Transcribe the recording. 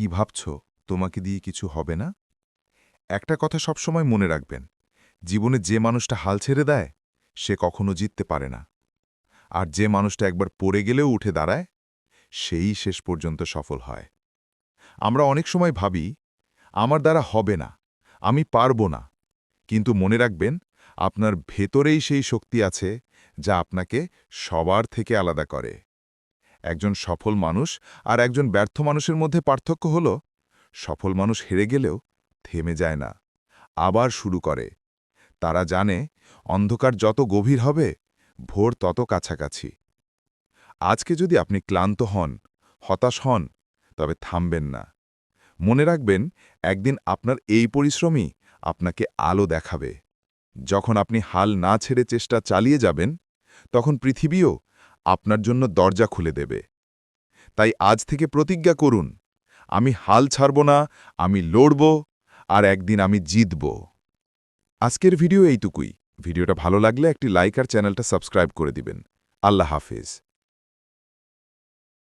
কি ভাবছ? তোমাকে দিয়ে কিছু হবে না? একটা কথা সবসময় মনে রাখবেন, জীবনে যে মানুষটা হাল ছেড়ে দেয়, সে কখনো জিততে পারে না। আর যে মানুষটা একবার পড়ে গেলেও উঠে দাঁড়ায়, সেই শেষ পর্যন্ত সফল হয়। আমরা অনেক সময় ভাবি, আমার দ্বারা হবে না, আমি পারব না। কিন্তু মনে রাখবেন, আপনার ভেতরেই সেই শক্তি আছে, যা আপনাকে সবার থেকে আলাদা করে। একজন সফল মানুষ আর একজন ব্যর্থ মানুষের মধ্যে পার্থক্য হল, সফল মানুষ হেরে গেলেও থেমে যায় না, আবার শুরু করে। তারা জানে, অন্ধকার যত গভীর হবে, ভোর তত কাছাকাছি। আজকে যদি আপনি ক্লান্ত হন, হতাশ হন, তবে থামবেন না। মনে রাখবেন, একদিন আপনার এই পরিশ্রমই আপনাকে আলো দেখাবে। যখন আপনি হাল না ছেড়ে চেষ্টা চালিয়ে যাবেন, তখন পৃথিবীও আপনার জন্য দরজা খুলে দেবে। তাই আজ থেকে প্রতিজ্ঞা করুন, আমি হাল ছাড়ব না, আমি লড়ব, আর একদিন আমি জিতব। আজকের ভিডিও এইটুকুই। ভিডিওটা ভালো লাগলে একটি লাইক আর চ্যানেলটা সাবস্ক্রাইব করে দিবেন। আল্লাহ হাফেজ।